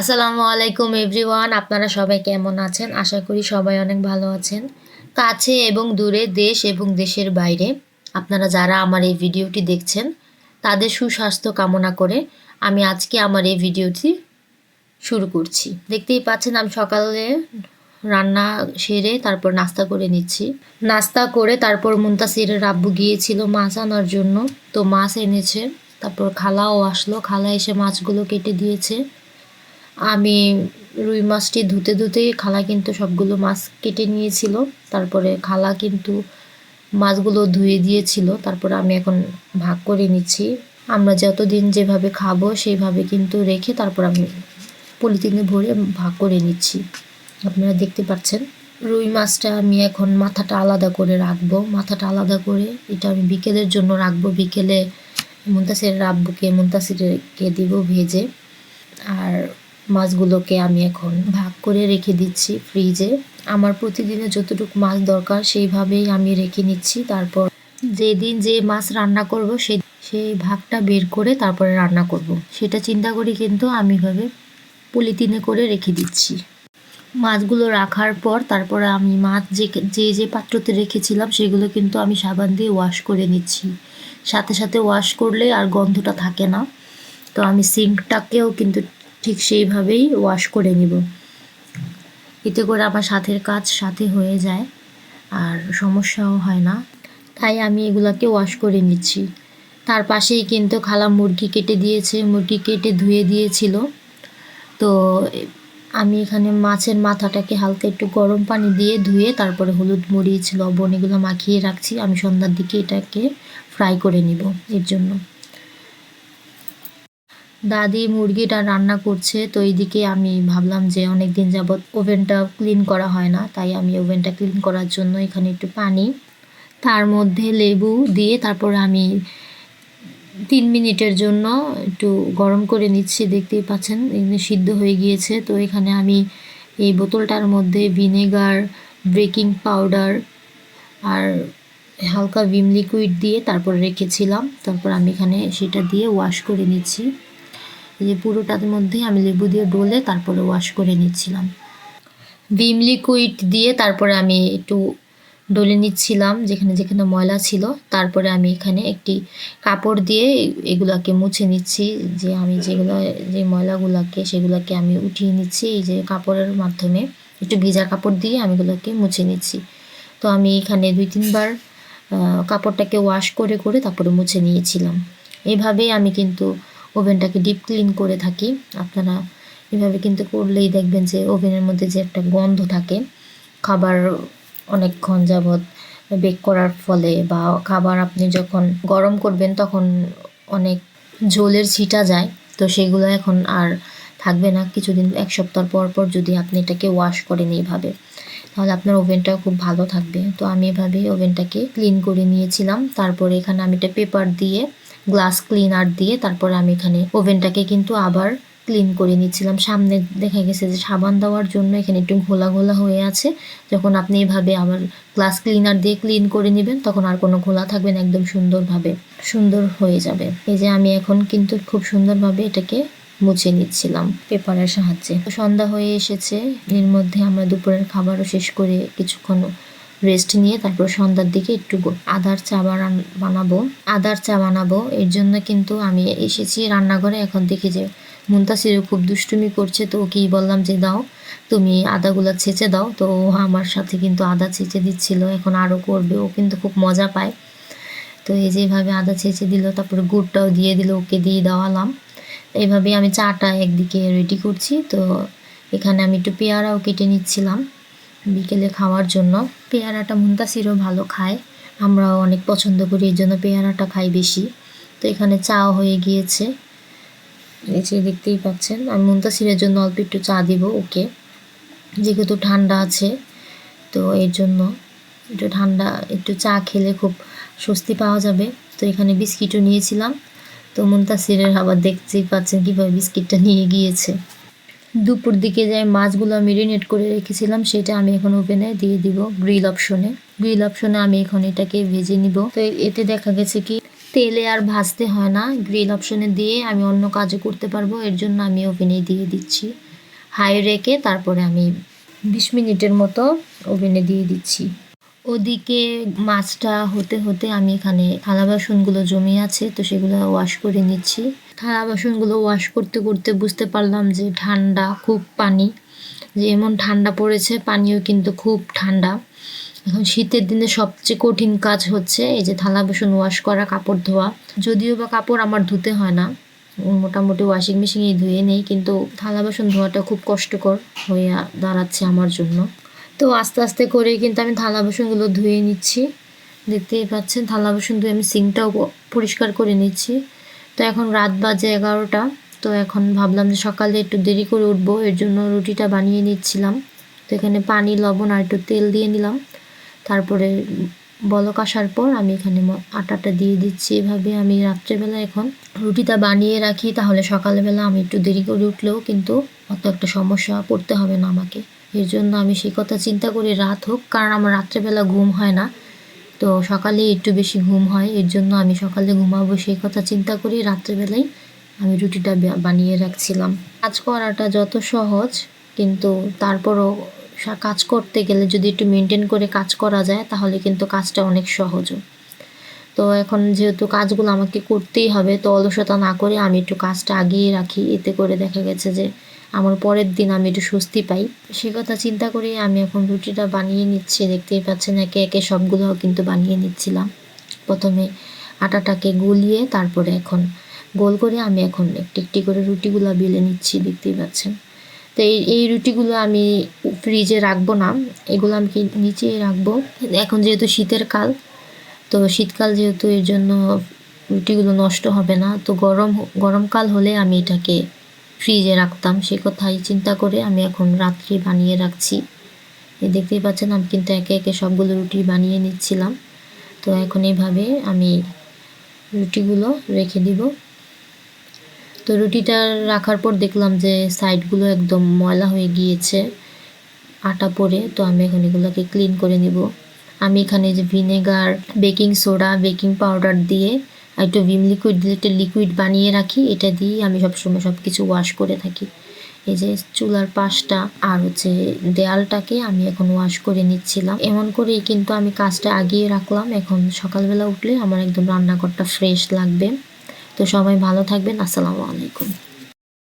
আসসালামু আলাইকুম, এভরিওয়ান। আপনারা সবাই কেমন আছেন? আশা করি সবাই অনেক ভালো আছেন। কাছে এবং দূরে দেশ এবং দেশের বাইরে। আপনারা যারা আমার এই ভিডিওটি দেখছেন, তাদের সুস্বাস্থ্য কামনা করে আমি আজকে আমার এই ভিডিওটি শুরু করছি। দেখতেই পাচ্ছেন, আমি সকালে রান্না সেরে তারপর নাস্তা করে নিচ্ছি। নাস্তা করে তারপর মুন্তাসিরের আব্বু গিয়েছিল মাছ আনার জন্য। তো মাছ এনেছে, তারপর খালাও আসলো। খালা এসে মাছগুলো কেটে দিয়েছে। আমি রুই মাছটি ধুতে ধুতেই খালা কিন্তু সবগুলো মাছ কেটে নিয়েছিল। তারপরে খালা কিন্তু মাছগুলো ধুয়ে দিয়েছিল। তারপরে আমি এখন ভাগ করে নিচ্ছি। আমরা যতদিন যেভাবে খাব সেইভাবে কিন্তু রেখে তারপর আমি পলিথিনে ভরে ভাগ করে নিচ্ছি। আপনারা দেখতে পাচ্ছেন। রুই মাছটা আমি এখন মাথাটা আলাদা করে রাখব। মাথাটা আলাদা করে এটা আমি বিকেলের জন্য রাখব। বিকেলে মুন্তাসিরের আব্বুকে মুন্তাসিরকে দিব ভেজে। আর মাছগুলোকে আমি এখন ভাগ করে রেখে দিচ্ছি ফ্রিজে। আমার প্রতিদিনে যতটুকু মাছ দরকার সেইভাবেই আমি রেখে নিচ্ছি। তারপর যেদিন যে মাছ রান্না করব সেই সেই ভাগটা বের করে তারপরে রান্না করব। সেটা চিন্তা করি কিন্তু আমি ভাবে পলিথিনে করে রেখে দিচ্ছি। মাছগুলো রাখার পর তারপরে আমি মাছ যে যে যে পাত্রতে রেখেছিলাম সেগুলো কিন্তু আমি সাবান দিয়ে ওয়াশ করে নিচ্ছি। সাথে সাথে ওয়াশ করলে আর গন্ধটা থাকে না। তো আমি সিঙ্কটাকেও কিন্তু ঠিক সেইভাবেই ওয়াশ করে নিব। এতে করে আমার সাথের কাজ সাথে হয়ে যায়, আর সমস্যাও হয় না। তাই আমি এগুলাকে ওয়াশ করে নিচ্ছি। তার পাশেই কিন্তু খালা মুরগি কেটে দিয়েছে, মুরগি কেটে ধুয়ে দিয়েছিল। তো আমি এখানে মাছের মাথাটাকে হালকা একটু গরম পানি দিয়ে ধুয়ে তারপরে হলুদ মরিচ, লবণ এগুলো মাখিয়ে রাখছি। আমি সন্ধ্যার দিকে এটাকে ফ্রাই করে নিব এর জন্য। দাদি মুরগিটা রান্না করছে, তো এইদিকে আমি ভাবলাম যে অনেক দিন যাবৎ ওভেনটা ক্লিন করা হয় না, তাই আমি ওভেনটা ক্লিন করার জন্য এখানে একটু পানি, তার মধ্যে লেবু দিয়ে তারপর আমি তিন মিনিটের জন্য একটু গরম করে নিচ্ছি, দেখতেই পাচ্ছেন এখানে সিদ্ধ হয়ে গিয়েছে, তো এখানে আমি এই বোতলটার মধ্যে ভিনেগার, বেকিং পাউডার আর হালকা ভিম লিকুইড দিয়ে তারপর রেখেছিলাম, তারপর আমি এখানে সেটা দিয়ে ওয়াশ করে নিচ্ছি। এই পুরোটার মধ্যেই আমি লেবু দিয়ে ডলে তারপরে ওয়াশ করে নিচ্ছিলাম। ভিম লিকুইড দিয়ে তারপরে আমি একটু ডলে নিচ্ছিলাম, যেখানে যেখানে ময়লা ছিল। তারপরে আমি এখানে একটি কাপড় দিয়ে এগুলাকে মুছে নিচ্ছি, যে আমি যেগুলো, যে ময়লাগুলোকে, সেগুলোকে আমি উঠিয়ে নিচ্ছি, এই যে কাপড়ের মাধ্যমে। একটু ভিজা কাপড় দিয়ে আমি এগুলোকে মুছে নিচ্ছি। তো আমি এখানে দুই তিনবার কাপড়টাকে ওয়াশ করে করে তারপরে মুছে নিয়েছিলাম। এইভাবেই আমি কিন্তু ওভেনটাকে ডিপ ক্লিন করে থাকি। আপনারা এভাবে কিন্তু করলেই দেখবেন যে ওভেনের মধ্যে যে একটা গন্ধ থাকে, খাবার অনেকক্ষণ যাবৎ বেক করার ফলে বা খাবার আপনি যখন গরম করবেন তখন অনেক ঝোলের ছিটা যায়, তো সেগুলো এখন আর থাকবে না। কিছুদিন, এক সপ্তাহ পর পর যদি আপনি এটাকে ওয়াশ করেন এইভাবে, তাহলে আপনার ওভেনটাও খুব ভালো থাকবে। তো আমি এভাবে ওভেনটাকে ক্লিন করে নিয়েছিলাম। তারপরে এখানে আমি এটা পেপার দিয়ে গ্লাস ক্লিনার দিয়ে তারপরে আমি এখানে ওভেনটাকে কিন্তু আবার ক্লিন করে নিচ্ছিলাম। সামনে দেখা গেছে যে সাবান দেওয়ার জন্য এখানে একটু ঘোলা ঘোলা হয়ে আছে। যখন আপনি এভাবে আবার গ্লাস ক্লিনার দিয়ে ক্লিন করে নেবেন, তখন আর কোনো ঘোলা থাকবে না, একদম সুন্দরভাবে সুন্দর হয়ে যাবে। এই যে আমি এখন কিন্তু খুব সুন্দরভাবে এটাকে মুছে নিচ্ছিলাম পেপারের সাহায্যে। সন্ধ্যা হয়ে এসেছে, এর মধ্যে আমরা দুপুরের খাবারও শেষ করে কিছুক্ষণ রেস্ট নিয়ে তারপর সন্ধ্যার দিকে একটু আদার চা বানাবো। আদার চা বানাবো। এর জন্য কিন্তু আমি এসেছি রান্নাঘরে। এখন দেখি যে মুন্তাসিরও খুব দুষ্টুমি করছে, তো ওকেই বললাম যে, দাও, তুমি আদাগুলো ছেঁচে দাও। তো ও আমার সাথে কিন্তু আদা ছেঁচে দিচ্ছিল। এখন আরও করবে। ও কিন্তু খুব মজা পায়। তো এই যেভাবে আদা ছেঁচে দিল, তারপরে গুড়টাও দিয়ে দিল, ওকে দিয়ে দেওয়ালাম। এইভাবে আমি চাটা একদিকে রেডি করছি। তো এখানে আমি একটু পেয়ারাও কেটে নিচ্ছিলাম বিকেলে খাওয়ার জন্য। পেয়ারাটা মুন্তাসিরও ভালো খায়। আমরাও অনেক পছন্দ করি এই জন্য পেয়ারাটা খাই বেশি। তো এখানে চাও হয়ে গিয়েছে। এই যে দেখতেই পাচ্ছেন। আমি মুন্তাসিরের জন্য অল্প একটু চা দিব ওকে। যেহেতু ঠান্ডা আছে, তো এর জন্য একটু ঠান্ডা, একটু চা খেলে খুব স্বস্তি পাওয়া যাবে। তো এখানে বিস্কিটও নিয়েছিলাম। তো মুন্তাসিরের আবার দেখতেই পাচ্ছেন কীভাবে বিস্কিটটা নিয়ে গিয়েছে। দুপুর দিকে যে মাছগুলো মেরিনেট করে রেখেছিলাম, সেটা আমি এখন ওভেনে দিয়ে দিব গ্রিল অপশনে গ্রিল অপশনে আমি এখন এটাকে ভেজে নিব। তো এতে দেখা গেছে কি, তেলে আর ভাজতে হয় না। গ্রিল অপশনে দিয়ে আমি অন্য কাজও করতে পারব, এর জন্য আমি ওভেনে দিয়ে দিচ্ছি। হাই রেখে তারপরে আমি বিশ মিনিটের মতো ওভেনে দিয়ে দিচ্ছি। ওদিকে মাছটা হতে হতে আমি এখানে থালা বাসনগুলো জমে আছে, তো সেগুলো ওয়াশ করে নিচ্ছি। থালা বাসনগুলো ওয়াশ করতে করতে বুঝতে পারলাম যে ঠান্ডা, খুব পানি। যে এমন ঠান্ডা পড়েছে, পানিও কিন্তু খুব ঠান্ডা। এখন শীতের দিনে সবচেয়ে কঠিন কাজ হচ্ছে এই যে থালা বাসন ওয়াশ করা, কাপড় ধোয়া। যদিও বা কাপড় আমার ধুতে হয় না, মোটামুটি ওয়াশিং মেশিনেই ধুয়ে নেই, কিন্তু থালা বাসন ধোয়াটা খুব কষ্টকর হয়ে দাঁড়াচ্ছে আমার জন্য। তো আস্তে আস্তে করে কিন্তু আমি থালা বাসনগুলো ধুয়ে নিচ্ছি। দেখতেই পাচ্ছেন, থালা বাসন ধুয়ে আমি সিঙ্কটাও পরিষ্কার করে নিচ্ছি। তো এখন রাত বাজে এগারোটা, তো এখন ভাবলাম যে সকালে একটু দেরি করে উঠবো, এর জন্য রুটিটা বানিয়ে নিচ্ছিলাম। তো এখানে পানি, লবণ আর একটু তেল দিয়ে নিলাম। তারপরে বলক আসার পর আমি এখানে আটাটা দিয়ে দিচ্ছি এভাবে। আমি রাত্রেবেলা এখন রুটিটা বানিয়ে রাখি, তাহলে সকালবেলা আমি একটু দেরি করে উঠলেও কিন্তু অত একটা সমস্যা পড়তে হবে না আমাকে। এর জন্য আমি সেই কথা চিন্তা করি রাত হোক, কারণ আমার রাত্রেবেলা ঘুম হয় না। তো সকালে একটু বেশি ঘুম হয়, এর জন্য আমি সকালে ঘুমাবো সেই কথা চিন্তা করি রাত্রেবেলায় আমি রুটিটা বানিয়ে রাখছিলাম। কাজ করাটা যত সহজ, কিন্তু তারপরও কাজ করতে গেলে যদি একটু মেনটেন করে কাজ করা যায়, তাহলে কিন্তু কাজটা অনেক সহজও তো এখন যেহেতু কাজগুলো আমাকে করতেই হবে, তো অলসতা না করে আমি একটু কাজটা আগিয়ে রাখি। এতে করে দেখা গেছে যে আমার পরের দিন আমি একটু স্বস্তি পাই। সে কথা চিন্তা করে আমি এখন রুটিটা বানিয়ে নিচ্ছি। দেখতেই পাচ্ছেন একে একে সবগুলো কিন্তু বানিয়ে নিচ্ছিলাম। প্রথমে আটাটাকে গলিয়ে তারপরে এখন গোল করে আমি এখন একটি একটি করে রুটিগুলো বেলে নিচ্ছি, দেখতেই পাচ্ছেন। তো এই এই রুটিগুলো আমি ফ্রিজে রাখব না, এগুলো আমি কি নিচেই রাখব? এখন যেহেতু শীতের কাল, তো শীতকাল যেহেতু এর জন্য রুটিগুলো নষ্ট হবে না, তো গরম, গরমকাল হলে আমি এটাকে ফ্রিজে রাখতাম, সে কথাই চিন্তা করে আমি এখন রাত্রি বানিয়ে রাখছি। এই দেখতেই পাচ্ছেন, আমি কিন্তু একে একে সবগুলো রুটি বানিয়ে নিচ্ছিলাম। তো এখন এইভাবে আমি রুটিগুলো রেখে দিব। তো রুটিটা রাখার পর দেখলাম যে সাইডগুলো একদম ময়লা হয়ে গিয়েছে, আটা পরে তো আমি এখন এগুলোকে ক্লিন করে নিব। আমি এখানে যে vinegar, baking soda, baking powder দিয়ে একটু ভিম লিকুইড একটা লিকুইড বানিয়ে রাখি। এটা দিয়েই আমি সবসময় সব কিছু ওয়াশ করে থাকি। এই যে চুলার পাশটা আর হচ্ছে দেয়ালটাকে আমি এখন ওয়াশ করে নিচ্ছিলাম। এমন করেই কিন্তু আমি কাজটা আগিয়ে রাখলাম। এখন সকালবেলা উঠলে আমার একদম রান্নাঘরটা ফ্রেশ লাগবে। তো সবাই ভালো থাকবেন। আসসালামু আলাইকুম।